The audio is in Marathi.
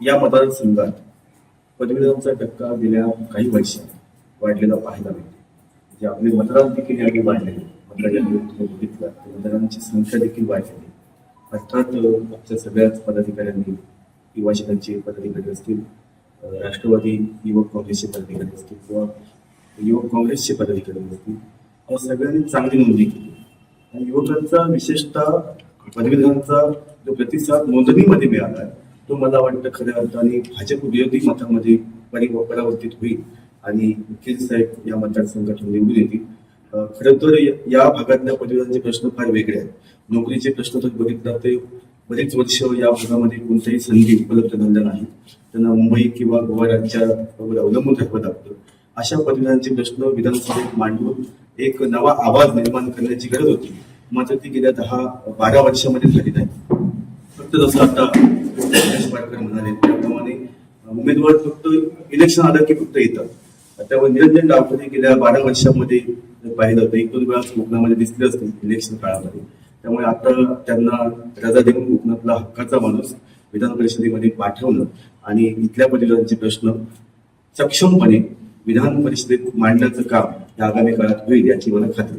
या मतदारसंघात पदवीधरांचा टक्का गेल्या काही वर्षात वाढलेला पाहायला मिळते. जे आपले मतदान देखील यावेळी वाढलेले मतदारांनी बघितलं तर मतदारांची संख्या देखील वाढलेली अर्थात आमच्या सगळ्याच पदाधिकाऱ्यांनी युवा सेनेचे पदाधिकारी असतील राष्ट्रवादी युवक काँग्रेसचे पदाधिकारी असतील किंवा युवक काँग्रेसचे पदाधिकारी असतील या सगळ्यांनी चांगली नोंदणी केली. आणि युवकांचा विशेषतः पदवीधरांचा जो प्रतिसाद नोंदणीमध्ये मिळाला आहे, तो मला वाटतं खऱ्या अर्थाने भाजप विरोधी मतामध्ये परि- परावर्तित होईल आणि वकील साहेब या मतदारसंघातून निवडून येतील. खरं तर या- भागातल्या पदवीधरांचे प्रश्न फार वेगळे आहेत. नोकरीचे प्रश्न तर बघितलं ते बरेच वर्ष या भागामध्ये कोणत्याही संधी उपलब्ध झाल्या नाही त्यांना मुंबई किंवा गोवा राज्यावर अवलंबून राहावं लागतं. अशा पदवीधरांचे प्रश्न विधानसभेत मांडून एक नवा आवाज निर्माण करण्याची गरज होती. मात्र ती गेल्या दहा बारा वर्षामध्ये झाली नाही. फक्त जसं आता पाटकर म्हणाले त्याप्रमाणे उमेदवार फक्त इलेक्शन आलं की फक्त येतात त्यामुळे निरंजन डावखरे गेल्या बारा वर्षामध्ये जर पाहिलं तर एक दोन वेळा कोकणामध्ये दिसले असतील इलेक्शन काळामध्ये. त्यामुळे आता त्यांना रजा देऊन कोकणातला हक्काचा माणूस विधान परिषदेमध्ये पाठवणं आणि इथल्या पदवीधरांचे प्रश्न सक्षमपणे विधान परिषदेत मांडण्याचं काम या आगामी काळात होईल याची मला खात्री